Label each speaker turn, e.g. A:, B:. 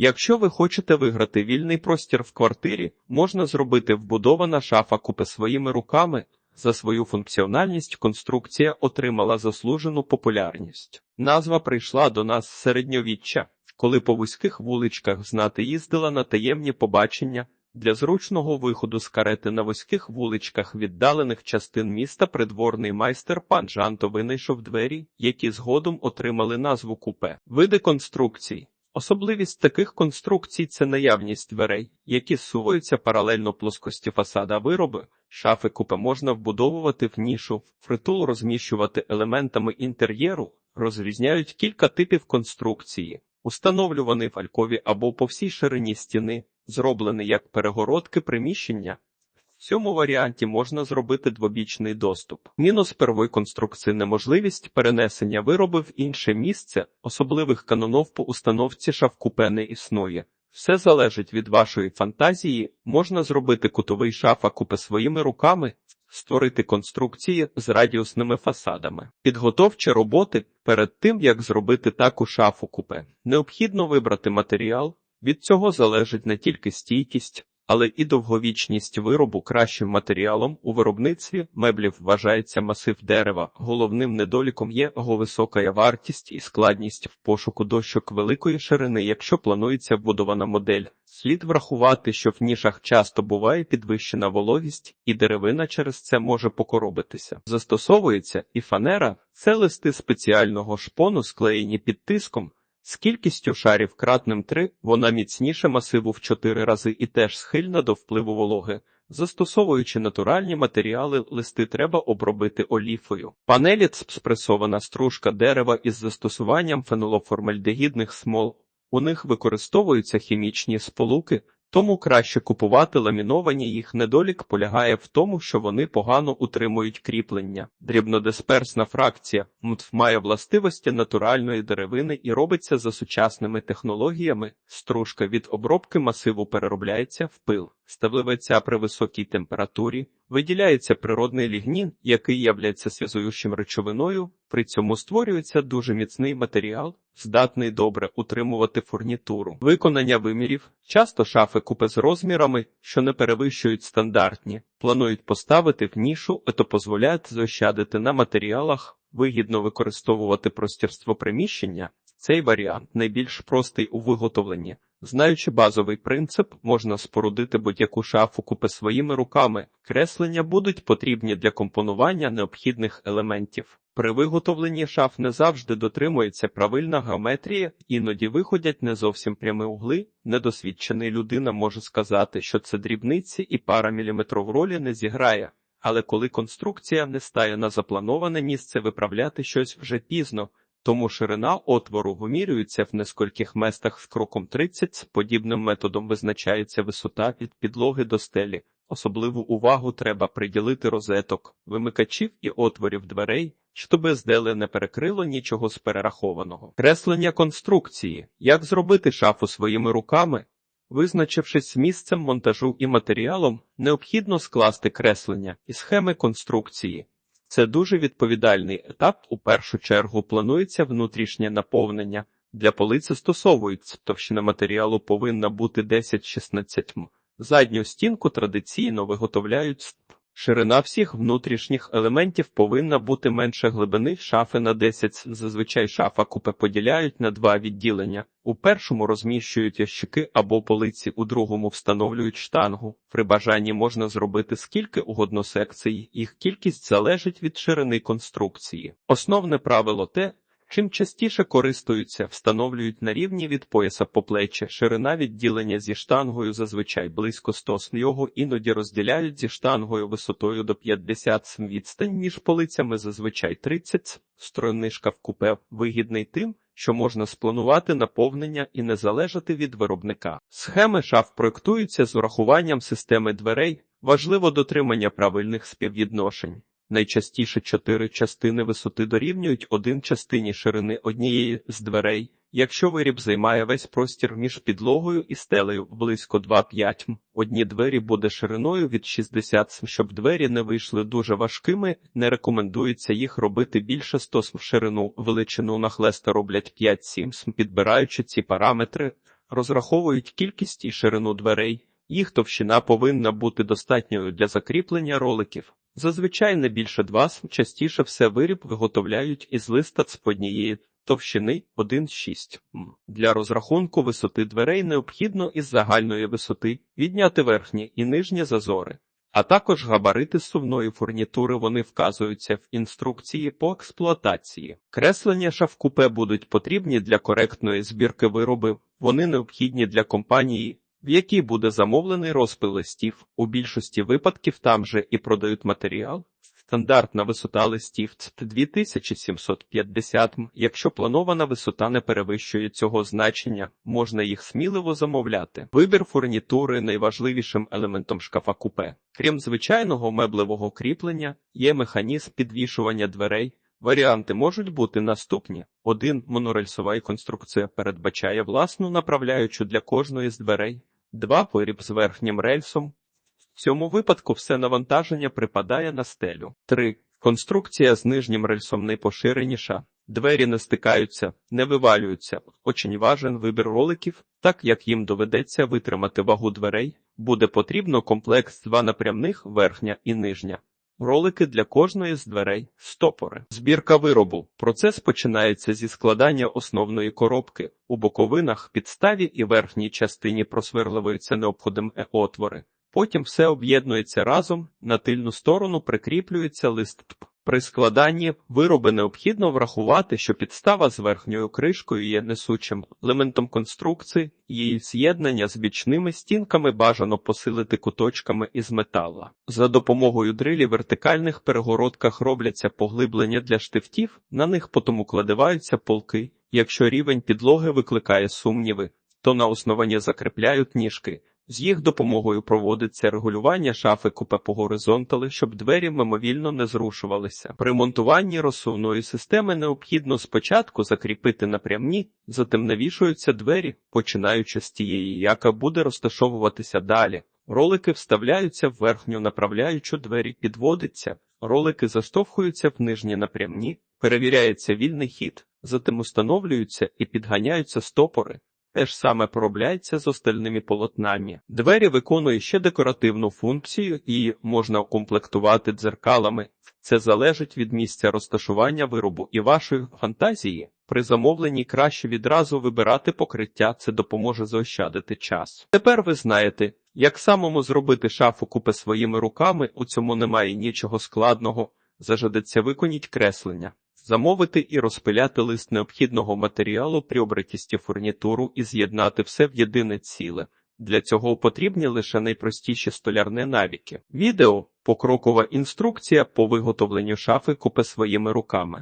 A: Якщо ви хочете виграти вільний простір в квартирі, можна зробити вбудована шафа купе своїми руками. За свою функціональність конструкція отримала заслужену популярність. Назва прийшла до нас з середньовіччя, коли по вузьких вуличках знати їздила на таємні побачення. Для зручного виходу з карети на вузьких вуличках віддалених частин міста придворний майстер пан Жанто винайшов двері, які згодом отримали назву купе. Види конструкцій. Особливість таких конструкцій це наявність дверей, які зсуваються паралельно плоскості фасада вироби. Шафи купе можна вбудовувати в нішу, фритул розміщувати елементами інтер'єру, розрізняють кілька типів конструкції, установлюваний в алькові або по всій ширині стіни, зроблений як перегородки приміщення. В цьому варіанті можна зробити двобічний доступ. Мінус первої конструкції неможливість перенесення вироби в інше місце, особливих канонов по установці шаф-купе не існує. Все залежить від вашої фантазії, можна зробити кутовий шафа-купе своїми руками, створити конструкції з радіусними фасадами. Підготовчі роботи перед тим, як зробити таку шафу-купе. Необхідно вибрати матеріал, від цього залежить не тільки стійкість, але і довговічність виробу кращим матеріалом у виробництві меблів вважається масив дерева. Головним недоліком є його висока вартість і складність в пошуку дощок великої ширини, якщо планується вбудована модель. Слід врахувати, що в нішах часто буває підвищена вологість, і деревина через це може покоробитися. Застосовується і фанера це листи спеціального шпону, склеєні під тиском. З кількістю шарів кратним 3 вона міцніше масиву в 4 рази і теж схильна до впливу вологи. Застосовуючи натуральні матеріали, листи треба обробити оліфою. Панелі спресована стружка дерева із застосуванням фенолоформальдегідних смол. У них використовуються хімічні сполуки, тому краще купувати ламіновані їх недолік полягає в тому, що вони погано утримують кріплення. Дрібнодисперсна фракція МТФ має властивості натуральної деревини і робиться за сучасними технологіями. Стружка від обробки масиву переробляється в пил. Стебливиця при високій температурі виділяється природний лігнін, який являється зв'язуючим речовиною. При цьому створюється дуже міцний матеріал, здатний добре утримувати фурнітуру. Виконання вимірів часто шафи купи з розмірами, що не перевищують стандартні, планують поставити в нішу, і то дозволяє заощадити на матеріалах, вигідно використовувати простірство приміщення. Цей варіант найбільш простий у виготовленні. Знаючи базовий принцип, можна спорудити будь-яку шафу купи своїми руками. Креслення будуть потрібні для компонування необхідних елементів. При виготовленні шаф не завжди дотримується правильна геометрія, іноді виходять не зовсім прямі угли. Недосвідчений людина може сказати, що це дрібниці і пара міліметров ролі не зіграє. Але коли конструкція не стає на заплановане місце, виправляти щось вже пізно. Тому ширина отвору вимірюється в нескольких местах з кроком 30, подібним методом визначається висота від підлоги до стелі. Особливу увагу треба приділити розеток, вимикачів і отворів дверей, щоб безделе не перекрило нічого з перерахованого. Креслення конструкції. Як зробити шафу своїми руками? Визначившись місцем монтажу і матеріалом, необхідно скласти креслення і схеми конструкції. Це дуже відповідальний етап. У першу чергу планується внутрішнє наповнення. Для полиці стосовується товщина матеріалу повинна бути 10-16 м. Задню стінку традиційно виготовляють Ширина всіх внутрішніх елементів повинна бути менше глибини шафи на 10. Зазвичай шафа купе поділяють на два відділення. У першому розміщують ящики або полиці, у другому встановлюють штангу. При бажанні можна зробити скільки угодно секцій, їх кількість залежить від ширини конструкції. Основне правило те, Чим частіше користуються, встановлюють на рівні від пояса по плечі, ширина відділення зі штангою зазвичай близько 100 см, його іноді розділяють зі штангою висотою до 50 см. Відстань між полицями зазвичай 30 см. Стройний шкаф купе вигідний тим, що можна спланувати наповнення і не залежати від виробника. Схеми шаф проектуються з урахуванням системи дверей, важливо дотримання правильних співвідношень. Найчастіше чотири частини висоти дорівнюють один частині ширини однієї з дверей. Якщо виріб займає весь простір між підлогою і стелею близько 2-5 м, одні двері буде шириною від 60 см. Щоб двері не вийшли дуже важкими, не рекомендується їх робити більше 100 см в ширину, величину нахлеста роблять 5-7 см. Підбираючи ці параметри, розраховують кількість і ширину дверей. Їх товщина повинна бути достатньою для закріплення роликів. Зазвичай не більше 2 см, частіше все виріб виготовляють із листа з однієї товщини 1,6 м. Для розрахунку висоти дверей необхідно із загальної висоти відняти верхні і нижні зазори, а також габарити сувної фурнітури вони вказуються в інструкції по експлуатації. Креслення шафкупе будуть потрібні для коректної збірки вироби, вони необхідні для компанії, в якій буде замовлений розпил листів. У більшості випадків там же і продають матеріал. Стандартна висота листів – це 2750 м. Якщо планована висота не перевищує цього значення, можна їх сміливо замовляти. Вибір фурнітури найважливішим елементом шкафа купе. Крім звичайного меблевого кріплення, є механізм підвішування дверей. Варіанти можуть бути наступні: один монорельсова конструкція передбачає власну направляючу для кожної з дверей, два виріб з верхнім рельсом. В цьому випадку все навантаження припадає на стелю. 3. Конструкція з нижнім рельсом найпоширеніша. Двері не стикаються, не вивалюються. Очень важен вибір роликів, так як їм доведеться витримати вагу дверей, буде потрібно комплекс два напрямних верхня і нижня. Ролики для кожної з дверей, стопори. Збірка виробу. Процес починається зі складання основної коробки. У боковинах, підставі і верхній частині просверлюються необходимі отвори. Потім все об'єднується разом, на тильну сторону прикріплюється лист. ТП. При складанні вироби необхідно врахувати, що підстава з верхньою кришкою є несучим елементом конструкції, її з'єднання з бічними стінками бажано посилити куточками із метала. За допомогою дрилі в вертикальних перегородках робляться поглиблення для штифтів, на них потім укладаються полки. Якщо рівень підлоги викликає сумніви, то на основанні закріпляють ніжки. З їх допомогою проводиться регулювання шафи купе по горизонтали, щоб двері мимовільно не зрушувалися. При монтуванні розсувної системи необхідно спочатку закріпити напрямні, затим навішуються двері, починаючи з тієї, яка буде розташовуватися далі. Ролики вставляються в верхню направляючу двері, підводиться, ролики заштовхуються в нижні напрямні, перевіряється вільний хід, затим установлюються і підганяються стопори. Те ж саме поробляється з остальними полотнами. Двері виконує ще декоративну функцію і можна укомплектувати дзеркалами. Це залежить від місця розташування виробу і вашої фантазії. При замовленні краще відразу вибирати покриття, це допоможе заощадити час. Тепер ви знаєте, як самому зробити шафу купе своїми руками, у цьому немає нічого складного, зажадеться виконіть креслення. Замовити і розпиляти лист необхідного матеріалу при обритісті фурнітуру і з'єднати все в єдине ціле. Для цього потрібні лише найпростіші столярні навіки. Відео покрокова інструкція по виготовленню шафи купе своїми руками.